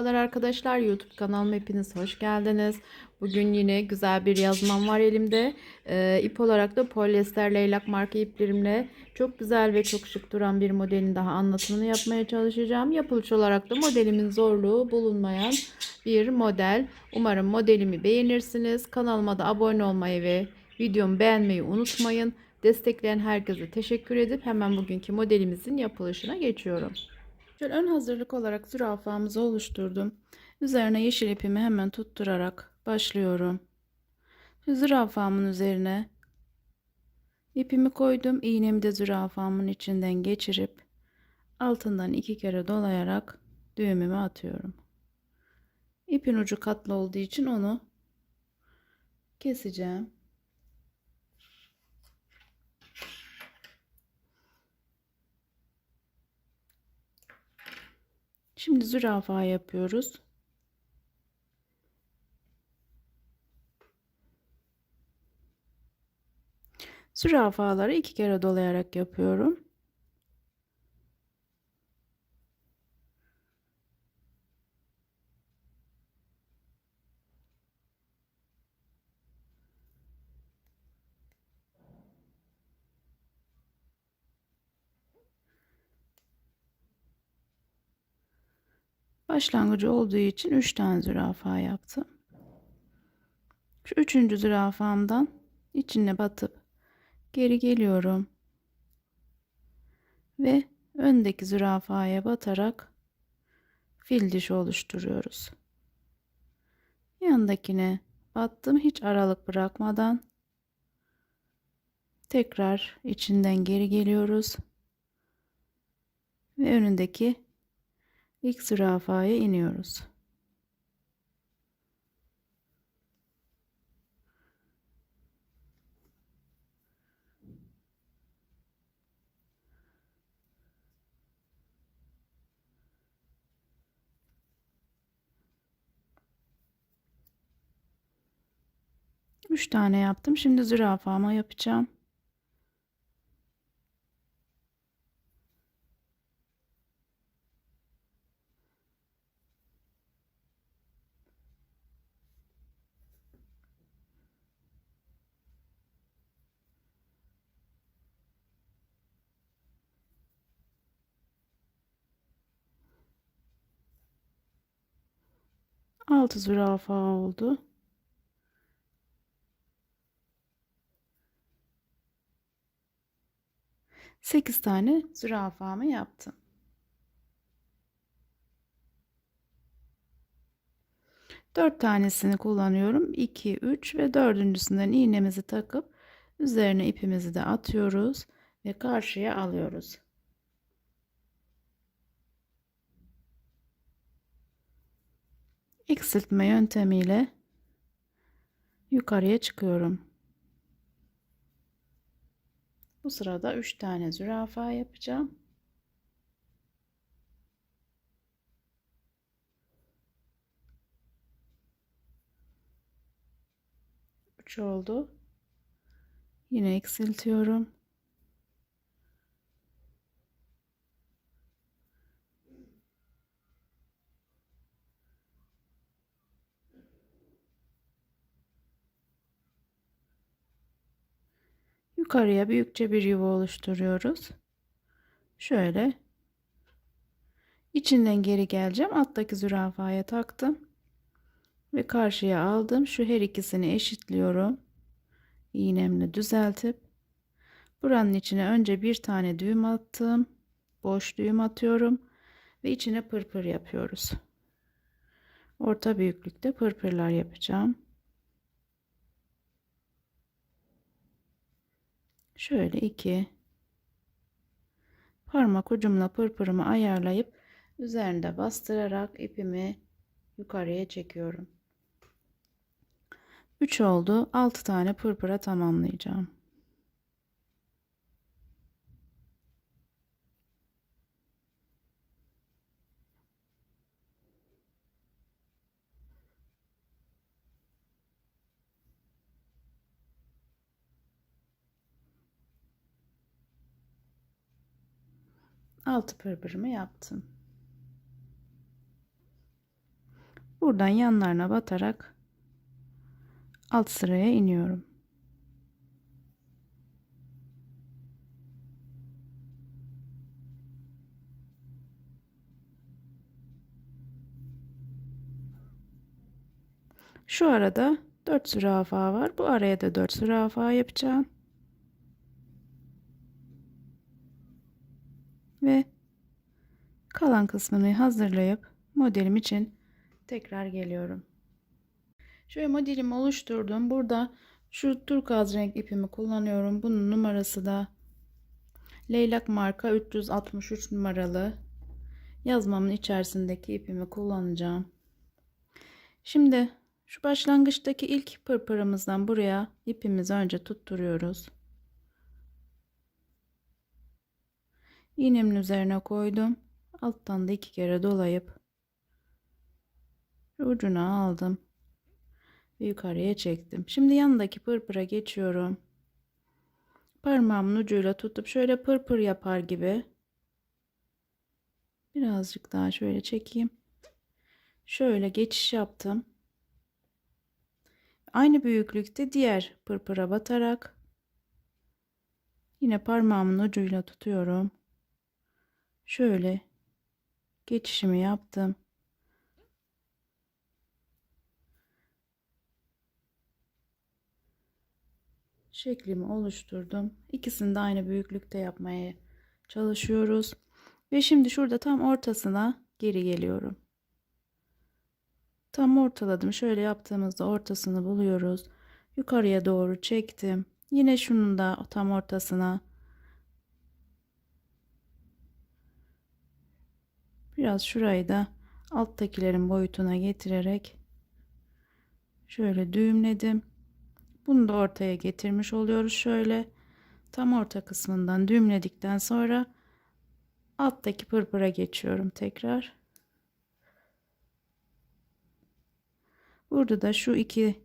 Merhabalar arkadaşlar YouTube kanalıma hepiniz hoş geldiniz. Bugün yine güzel bir yazmam var elimde. Ee, ip olarak da polyester leylak marka iplerimle çok güzel ve çok şık duran bir modelin daha anlatımını yapmaya çalışacağım. Yapılış olarak da modelimin zorluğu bulunmayan bir model. Umarım modelimi beğenirsiniz. Kanalıma da abone olmayı ve videomu beğenmeyi unutmayın. Destekleyen herkese teşekkür edip hemen bugünkü modelimizin yapılışına geçiyorum. Şöyle ön hazırlık olarak zürafamızı oluşturdum. Üzerine yeşil ipimi hemen tutturarak başlıyorum. Zürafamın üzerine ipimi koydum. İğnemi de zürafamın içinden geçirip altından iki kere dolayarak düğümümü atıyorum. İpin ucu katlı olduğu için onu keseceğim. Şimdi zürafa yapıyoruz. Zürafaları iki kere dolayarak yapıyorum. Başlangıcı olduğu için 3 tane zürafa yaptım. Şu üçüncü zürafamdan içine batıp geri geliyorum. Ve öndeki zürafaya batarak fil dişi oluşturuyoruz. Yandakine battım hiç aralık bırakmadan. Tekrar içinden geri geliyoruz. Ve önündeki İlk zürafaya iniyoruz. Üç tane yaptım. Şimdi zürafama yapacağım. Altı zürafa oldu. Sekiz tane zürafamı yaptım. Dört tanesini kullanıyorum. 2, 3 ve dördüncüsünden iğnemizi takıp üzerine ipimizi de atıyoruz ve karşıya alıyoruz. Eksiltme yöntemiyle yukarıya çıkıyorum. Bu sırada 3 tane zürafa yapacağım. Üç oldu. Yine eksiltiyorum. Yukarıya büyükçe bir yuva oluşturuyoruz. Şöyle içinden geri geleceğim. Alttaki zürafaya taktım. Ve karşıya aldım. Şu her ikisini eşitliyorum. İğnemle düzeltip buranın içine önce bir tane düğüm attım. Boş düğüm atıyorum ve içine pırpır yapıyoruz. Orta büyüklükte pırpırlar yapacağım. Şöyle iki parmak ucumla pırpırımı ayarlayıp üzerinde bastırarak ipimi yukarıya çekiyorum. 3 oldu. 6 tane pırpıra tamamlayacağım. Altı pırpırımı yaptım. Buradan yanlarına batarak alt sıraya iniyorum. Şu arada 4 zürafa var. Bu araya da 4 zürafa yapacağım. Ve kalan kısmını hazırlayıp modelim için tekrar geliyorum. Şöyle modelimi oluşturdum. Burada şu turkuaz renk ipimi kullanıyorum. Bunun numarası da Leylak marka 363 numaralı yazmamın içerisindeki ipimi kullanacağım. Şimdi şu başlangıçtaki ilk pırpırımızdan buraya ipimizi önce tutturuyoruz. İğnemin üzerine koydum. Alttan da iki kere dolayıp ucuna aldım. Ve yukarıya çektim. Şimdi yanındaki pırpıra geçiyorum. Parmağımın ucuyla tutup şöyle pırpır yapar gibi birazcık daha şöyle çekeyim. Şöyle geçiş yaptım. Aynı büyüklükte diğer pırpıra batarak yine parmağımın ucuyla tutuyorum. Şöyle geçişimi yaptım. Şeklimi oluşturdum. İkisini de aynı büyüklükte yapmaya çalışıyoruz. Ve şimdi şurada tam ortasına geri geliyorum. Tam ortaladım. Şöyle yaptığımızda ortasını buluyoruz. Yukarıya doğru çektim. Yine şunun da tam ortasına biraz şurayı da alttakilerin boyutuna getirerek şöyle düğümledim. Bunu da ortaya getirmiş oluyoruz şöyle. Tam orta kısmından düğümledikten sonra alttaki pırpıra geçiyorum tekrar. Burada da şu iki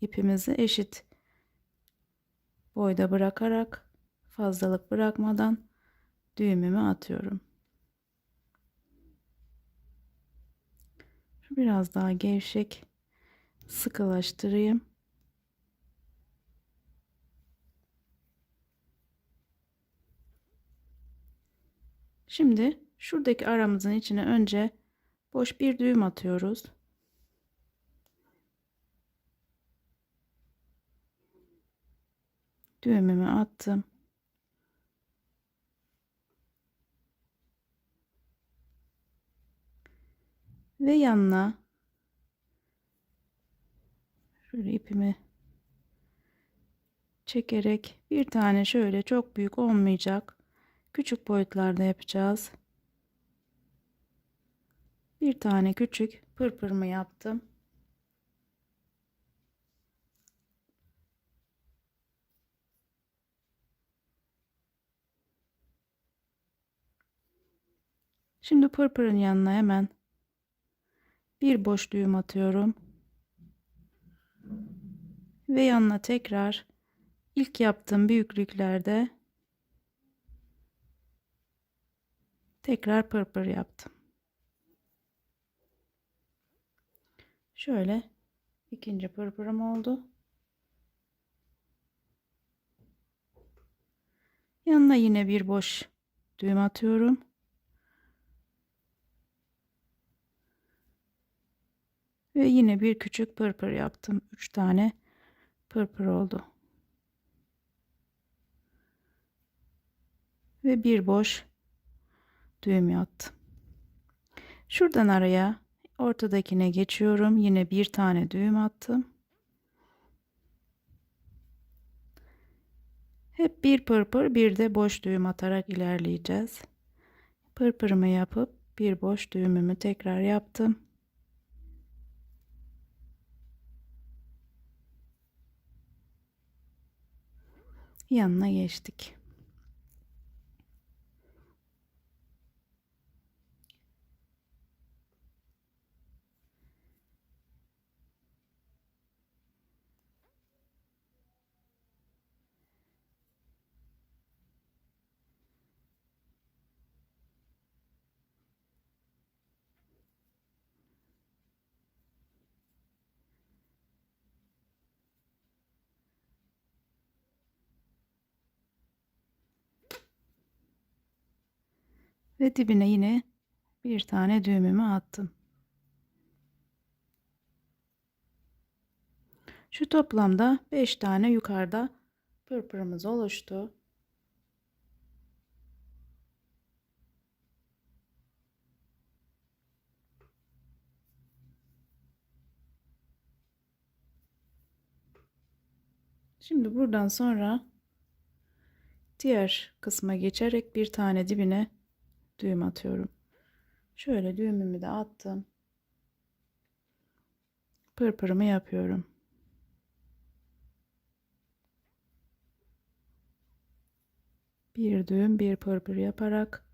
ipimizi eşit boyda bırakarak fazlalık bırakmadan düğümümü atıyorum. Biraz daha gevşek sıkılaştırayım. Şimdi şuradaki aramızın içine önce boş bir düğüm atıyoruz. Düğümümü attım. Ve yanına şöyle ipimi çekerek bir tane şöyle çok büyük olmayacak küçük boyutlarda yapacağız. Bir tane küçük pırpırımı yaptım. Şimdi pırpırın yanına hemen bir boş düğüm atıyorum. Ve yanına tekrar ilk yaptığım büyüklüklerde tekrar pırpır yaptım. Şöyle ikinci pırpırım oldu. Yanına yine bir boş düğüm atıyorum. Ve yine bir küçük pırpır yaptım. 3 tane pırpır oldu. Ve bir boş düğüm yaptım. Şuradan araya ortadakine geçiyorum. Yine bir tane düğüm attım. Hep bir pırpır bir de boş düğüm atarak ilerleyeceğiz. Pırpırımı yapıp bir boş düğümümü tekrar yaptım. Yanına geçtik. Ve dibine yine bir tane düğümümü attım. Şu toplamda 5 tane yukarıda pırpırımız oluştu. Şimdi buradan sonra diğer kısma geçerek bir tane dibine düğüm atıyorum. Şöyle düğümümü de attım. Pırpırımı yapıyorum. Bir düğüm bir pırpır yaparak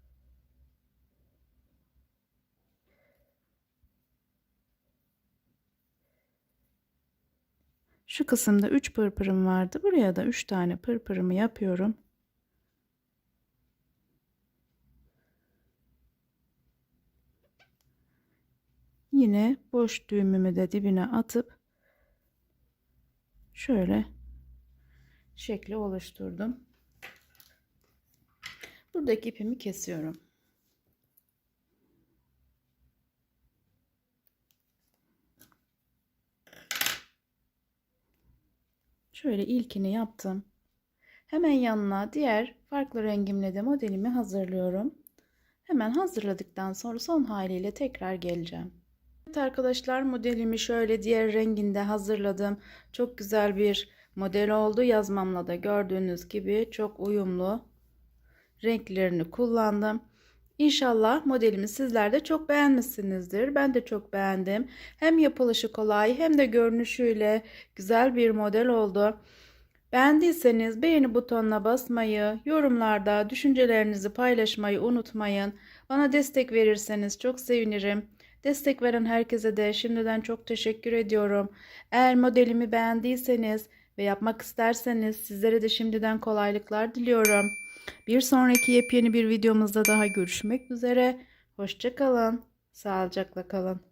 Şu kısımda 3 pırpırım vardı. Buraya da 3 tane pırpırımı yapıyorum. Yine boş düğümümü de dibine atıp şöyle şekli oluşturdum. Buradaki ipimi kesiyorum. Şöyle ilkini yaptım. Hemen yanına diğer farklı rengimle de modelimi hazırlıyorum. Hemen hazırladıktan sonra son haliyle tekrar geleceğim. Evet arkadaşlar modelimi şöyle diğer renginde hazırladım. Çok güzel bir model oldu. Yazmamla da gördüğünüz gibi çok uyumlu renklerini kullandım. İnşallah modelimi sizler de çok beğenmişsinizdir. Ben de çok beğendim. Hem yapılışı kolay hem de görünüşüyle güzel bir model oldu. Beğendiyseniz beğeni butonuna basmayı, yorumlarda düşüncelerinizi paylaşmayı unutmayın. Bana destek verirseniz çok sevinirim. Destek veren herkese de şimdiden çok teşekkür ediyorum. Eğer modelimi beğendiyseniz ve yapmak isterseniz sizlere de şimdiden kolaylıklar diliyorum. Bir sonraki yepyeni bir videomuzda daha görüşmek üzere. Hoşçakalın. Sağlıcakla kalın.